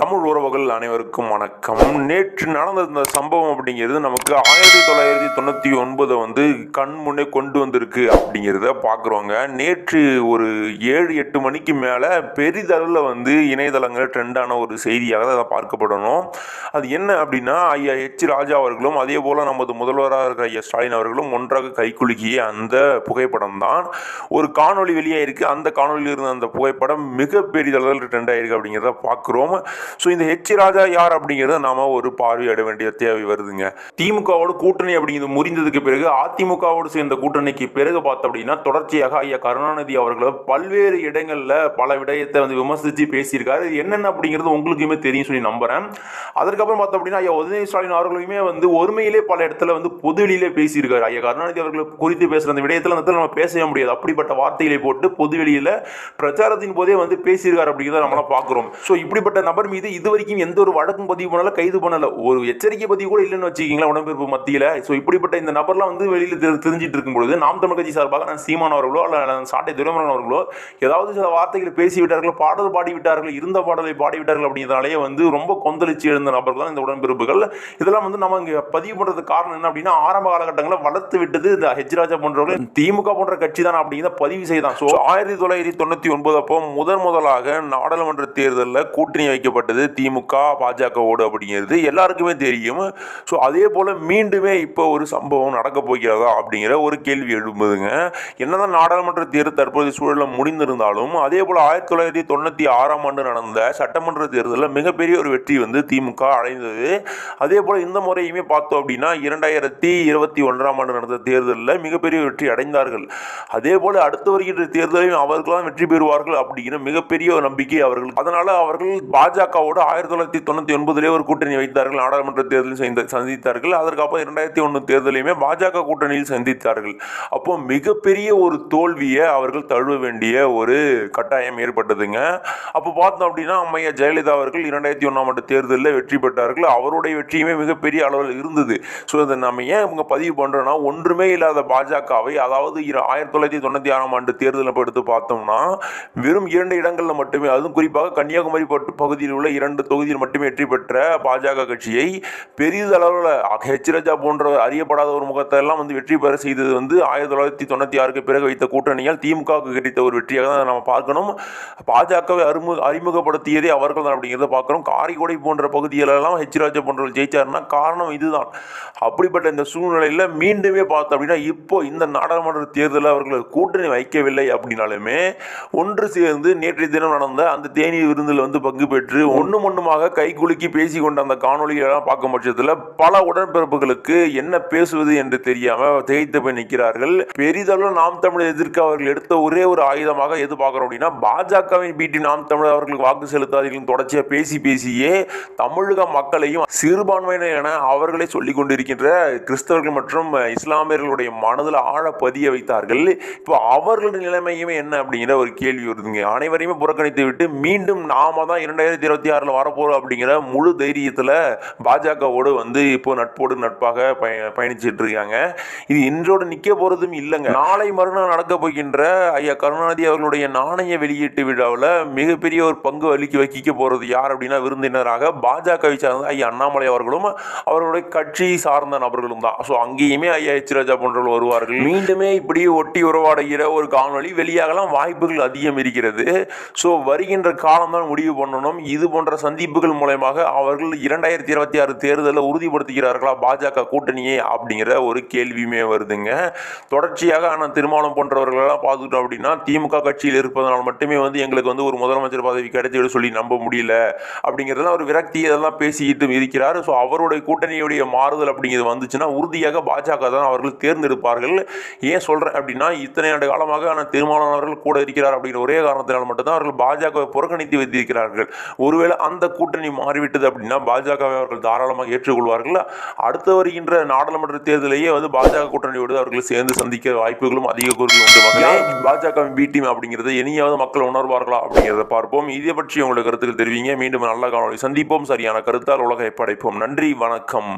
தமிழ் உறவுகள் அனைவருக்கும் வணக்கம். நேற்று நடந்திருந்த சம்பவம் அப்படிங்கிறது நமக்கு ஆயிரத்தி தொள்ளாயிரத்தி தொண்ணூற்றி ஒன்பதை வந்து கண் முன்னே கொண்டு வந்திருக்கு அப்படிங்கிறத பார்க்குறோங்க நேற்று ஒரு ஏழு எட்டு மணிக்கு மேலே பெரிதளவில் வந்து இணையதளங்கள் ட்ரெண்டான ஒரு செய்தியாக அதை பார்க்கப்படணும். அது என்ன அப்படின்னா ஐயா ஹெச் ராஜா அவர்களும் அதே போல் நமது முதல்வராக இருக்கிற ஐயா ஸ்டாலின் அவர்களும் ஒன்றாக கைக்குலுக்கிய அந்த புகைப்படம் தான். ஒரு காணொளி வெளியாகிருக்கு அந்த காணொலியில் இருந்த அந்த புகைப்படம் மிக பெரிதளவில் ட்ரெண்ட் ஆயிருக்கு அப்படிங்கிறத பார்க்குறோம் ஸோ இந்த ஹெச் ராஜா யார் அப்படிங்கிறத நாம ஒரு பார்வையிட வேண்டிய தேவை வருதுங்க. திமுகவோட கூட்டணி அப்படிங்கிறது முறிந்ததுக்கு பிறகு அதிமுகவோடு சேர்ந்த கூட்டணிக்கு பிறகு பார்த்தோம் அப்படின்னா தொடர்ச்சியாக ஐயா கருணாநிதி அவர்களை பல்வேறு இடங்களில் பல விடயத்தை வந்து விமர்சித்து பேசியிருக்காரு. என்னென்ன அப்படிங்கிறது உங்களுக்குமே தெரியும் சொல்லி நம்புறேன். அதற்கப்புறம் பார்த்தோம் அப்படின்னா ஐயா உதயநிதி ஸ்டாலின் அவர்களுமே வந்து ஒருமையிலே பல இடத்துல வந்து பொதுவெளியிலே பேசியிருக்காரு. ஐயா கருணாநிதி அவர்கள் குறித்து பேசுகிற அந்த விடயத்தில் அந்த நம்ம பேசவே முடியாது. அப்படிப்பட்ட வார்த்தைகளை போட்டு பொதுவெளியில் பிரச்சாரத்தின் போதே வந்து பேசியிருக்காரு அப்படிங்கிறத நம்மளாம் பார்க்குறோம். ஸோ இப்படிப்பட்ட நபர் மீது இது வரைக்கும் எந்த ஒரு வழக்கும் பதிவு பண்ணல கைது பண்ணல. ஒரு எச்சரிக்கை பதிவு கூட இல்லைன்னு வச்சுக்கிங்களேன் உடம்பிறப்பு மத்தியில். ஸோ இப்படிப்பட்ட இந்த நபர்லாம் வந்து வெளியில் தெரி தெரிஞ்சிட்டு இருக்கும் பொழுது நாம் தமிழ் கட்சி சார்பாக நான் சீமான் அவர்களோ அல்ல சாட்டை துரைமுருகன் அவர்களோ ஏதாவது சில வார்த்தைகளை பேசி விட்டார்களோ பாடல் பாடி விட்டார்கள் இருந்த பாடலை பாடி விட்டார்கள் அப்படிங்கிறதாலேயே வந்து ரொம்ப கொந்தளிச்சு எழுந்த நபர்கள் தான் இந்த உடன்பிறப்புகள் இதெல்லாம் வந்து நம்ம இங்கே பதிவு பண்ணுறதுக்கு காரணம் என்ன அப்படின்னா ஆரம்ப காலகட்டங்களில் வளர்த்து விட்டது இந்த ஹெச் ராஜா போன்றவர்கள். திமுக போன்ற கட்சி தான் அப்படிங்கிறத பதிவு செய்தான். ஸோ ஆயிரத்தி தொள்ளாயிரத்தி தொண்ணூற்றி ஒன்பது அப்போ முதன் முதலாக நாடாளுமன்ற தேர்தலில் கூட்டணி வைக்கப்பட்டது திமுக பாஜகவோடு அப்படிங்கிறது எல்லாருக்குமே தெரியும். ஸோ அதே போல் மீண்டுமே இப்போ ஒரு சம்பவம் நடக்க போகிறதா அப்படிங்கிற ஒரு கேள்வி எழும்புதுங்க. என்னதான் நாடாளுமன்ற தேர்தல் தற்போதைய சூழலில் முடிந்திருந்தாலும் அதே போல் ஆயிரத்தி தொள்ளாயிரத்தி தொண்ணூற்றி ஆறாம் ஆண்டு நடந்த சட்டமன்ற தேர்தலில் மிகப்பெரிய ஒரு வெற்றி வந்து திமுக அடைந்தது. அதே போல் இந்த முறையுமே பார்த்தோம் அப்படின்னா இரண்டாயிரத்தி இருபத்தி ஒன்றாம் ஆண்டு நடந்த தேர்தலில் மிகப்பெரிய வெற்றி அடைந்தார்கள். அதே போல் அடுத்து வருகின்ற தேர்தலையும் அவர்களாம் வெற்றி பெறுவார்கள் அப்படிங்கிற மிகப்பெரிய ஒரு நம்பிக்கை அவர்கள் அதனால் அவர்கள் பாஜக பாஜகவோடு ஆயிரத்தி தொள்ளாயிரத்தி தொண்ணூற்றி ஒன்பதிலே ஒரு கூட்டணி வைத்தார்கள். நாடாளுமன்ற தேர்தலில் சந்தி- சந்தித்தார்கள். அதற்கப்புறம் இரண்டாயிரத்தி ஒன்று தேர்தலையுமே பாஜக கூட்டணியில் சந்தித்தார்கள். அப்போ மிகப்பெரிய ஒரு தோல்வியை அவர்கள் தழுவ வேண்டிய ஒரு கட்டாயம் ஏற்பட்டதுங்க. அப்போ பார்த்தோம் அப்படின்னா அம்மையா ஜெயலலிதா அவர்கள் இரண்டாயிரத்தி ஒன்றாம் ஆண்டு தேர்தலில் வெற்றி பெற்றார்கள். அவருடைய வெற்றியுமே மிகப்பெரிய அளவில் இருந்தது. ஸோ இதை நம்ம ஏன் இவங்க பதிவு பண்ணுறோன்னா ஒன்றுமே இல்லாத பாஜகவை அதாவது ஆயிரத்தி தொள்ளாயிரத்தி தொண்ணூற்றி ஆறாம் ஆண்டு தேர்தலில் எடுத்து பார்த்தோம்னா வெறும் இரண்டு இடங்களில் மட்டுமே அதுவும் குறிப்பாக கன்னியாகுமரி பகுதியில் உள்ள இரண்டு தொகுதியில் மட்டுமே வெற்றி பெற்ற பாஜக கட்சியை பெரிதளவில் ஹெச் ராஜா போன்ற அறியப்படாத ஒரு முகத்தை எல்லாம் வந்து வெற்றி பெற செய்தது வந்து ஆயிரத்தி தொள்ளாயிரத்தி தொண்ணூற்றி ஆறுக்கு பிறகு வைத்த கூட்டணியால் திமுகவுக்கு கிடைத்த ஒரு வெற்றியாக தான் நம்ம பார்க்கணும். பாஜகவை அறிமு அறிமுகப்படுத்தியதே அவர்கள் தான் அப்படிங்கிறத பார்க்குறோம் காரைக்குடி போன்ற பகுதிகளெல்லாம் ஹெச் ராஜா போன்றவர்கள் ஜெயிச்சாருன்னா காரணம் இதுதான். அப்படிப்பட்ட இந்த சூழ்நிலையில் மீண்டுமே பார்த்தோம் அப்படின்னா இப்போ இந்த நாடாளுமன்ற தேர்தலில் அவர்கள் கூட்டணி வைக்கவில்லை அப்படின்னாலுமே ஒன்று சேர்ந்து நேற்றைய தினம் நடந்த அந்த தேனி விருந்தில் வந்து பங்கு பெற்று ஒன்றும் ஒன்றுமாக கை குலுக்கி பேசி கொண்ட அந்த காணொலிகளெல்லாம் பார்க்கும் பட்சத்தில் பல உடன்பிறப்புகளுக்கு என்ன பேசுவது என்று தெரியாமல் திகைத்து போய் நிற்கிறார்கள். பெரிதளவு நாம் தமிழர் எதிர்க்க அவர்கள் எடுத்த ஒரே ஒரு ஆயுதமாக எது பார்க்குறோம் அப்படின்னா பாஜகவின் பீட்டி நாம் தமிழர் அவர்களுக்கு வாக்கு செலுத்தாதீர்கள் தொடர்ச்சியாக பேசி பேசியே தமிழக மக்களையும் சிறுபான்மையினர் என அவர்களே சொல்லிக் கொண்டிருக்கின்ற கிறிஸ்தவர்கள் மற்றும் இஸ்லாமியர்களுடைய மனதில் ஆழ பதிய வைத்தார்கள். இப்போ அவர்களின் நிலைமையுமே என்ன அப்படிங்கிற ஒரு கேள்வி வருதுங்க. அனைவரையுமே புறக்கணித்து விட்டு மீண்டும் நாம தான் இரண்டாயிரத்தி இருபத்தி ஆறில் வரப்போகிறோம் அப்படிங்கிற முழு தைரியத்தில் பாஜகவோடு வந்து இப்போ நட்போடு நட்பாக பய பயணிச்சுட்டு இருக்காங்க இது இன்றோடு நிற்க போகிறதும் இல்லைங்க. நாளை மறுநாள் நடக்க போகின்ற ஐயா கருணாநிதி அவர்களுடைய நாணய வெளியீட்டு விழாவில் மிகப்பெரிய ஒரு பங்கு வலிக்கு வகிக்க போகிறது யார் அப்படின்னா விருந்தினராக பாஜகவை சார்ந்த ஐயா அண்ணாமலை அவர்களும் அவர்களுடைய கட்சி சார்ந்த நபர்களும் தான். ஸோ அங்கேயுமே ஐயா எச் ராஜா போன்றவர்கள் வருவார்கள். மீண்டுமே இப்படி ஒட்டி உறவாடுகிற ஒரு காணொலி வெளியாகலாம் வாய்ப்புகள் அதிகம் இருக்கிறது. ஸோ வருகின்ற காலம் தான் முடிவு பண்ணணும். இது போன்ற சந்திப்புகள் மூலயமாக அவர்கள் இரண்டாயிரத்தி இருபத்தி ஆறு தேர்தலில் உறுதிப்படுத்துகிறார்களா பாஜக கூட்டணியே அப்படிங்கிற ஒரு கேள்வியுமே வருதுங்க. தொடர்ச்சியாக ஆனால் திருமாவளம் போன்றவர்களெல்லாம் பார்த்துக்கிட்டோம் அப்படின்னா திமுக கட்சியில் இருப்பதனால் மட்டுமே வந்து எங்களுக்கு வந்து ஒரு முதலமைச்சர் பதவி கிடைச்சிவிட சொல்லி நம்ப முடியல அப்படிங்கிறதெல்லாம் ஒரு விரக்தி இதெல்லாம் பேசிக்கிட்டு இருக்கிறார். ஸோ அவருடைய கூட்டணியுடைய மாறுதல் அப்படிங்கிறது வந்துச்சுன்னா உறுதியாக பாஜக தான் அவர்கள் தேர்ந்தெடுப்பார்கள். ஏன் சொல்கிறேன் அப்படின்னா இத்தனை ஆண்டு காலமாக ஆனால் திருமாவளவன் அவர்கள் கூட இருக்கிறார் அப்படிங்கிற ஒரே காரணத்தினால் மட்டும்தான் அவர்கள் பாஜகவை புறக்கணித்து வைத்திருக்கிறார்கள். ஒரு ஒருவேளை அந்த கூட்டணி மாறிவிட்டது அப்படின்னா பாஜகவை அவர்கள் தாராளமாக ஏற்றுக்கொள்வார்கள்? அடுத்து வருகின்ற நாடாளுமன்ற தேர்தலையே வந்து பாஜக கூட்டணியோடு அவர்கள் சேர்ந்து சந்திக்க வாய்ப்புகளும் அதிக கூறுகள் உண்டு. மக்களே பாஜக பி டீம் அப்படிங்கிறத இனியாவது மக்கள் உணர்வார்களா அப்படிங்கிறத பார்ப்போம். இதை பற்றி உங்களுடைய கருத்துக்கள் தெரிவிங்க. மீண்டும் நல்ல காணொளி சந்திப்போம். சரியான கருத்தால் உலகை படைப்போம். நன்றி வணக்கம்.